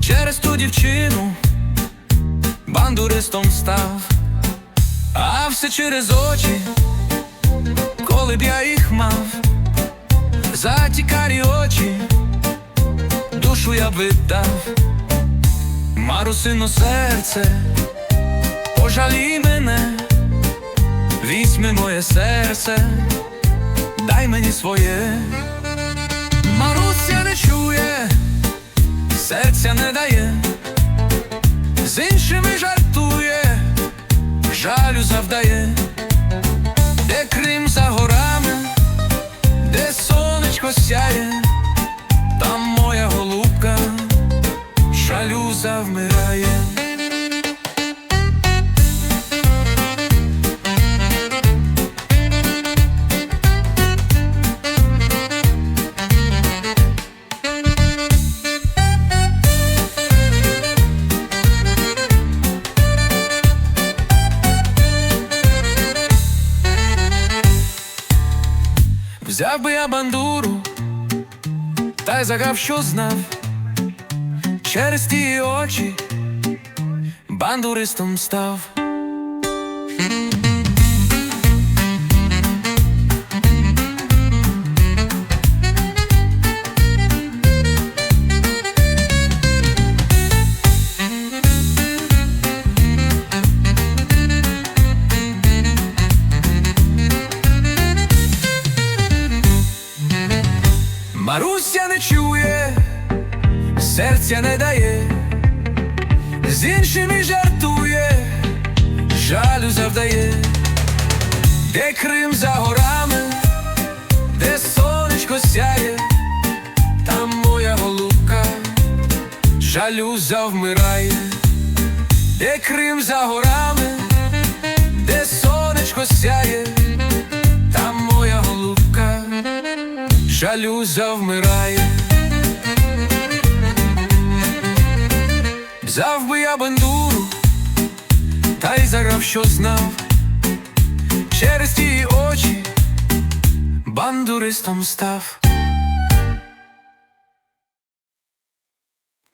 через ту дівчину бандуристом став, а все через очі, коли б я їх мав, за ті карі очі, душу я віддав, Марусино серце, пожалій мене, візьми моє серце, дай мені своє. Завдає, де Крим за горами, де сонечко сяє, там моя голубка, шалю завмирає. Взяв би я бандуру, та й загав, що знав, через ті очі бандуристом став. Маруся не чує, серця не дає, з іншими жартує, жалю завдає, де Крим за горами, де сонечко сяє, там моя голубка, жалю завмирає, де Крим за горами, де сонечко сяє, жалю завмирає. Взяв би я бандуру, та й зарав, що знав, через ті очі бандуристом став.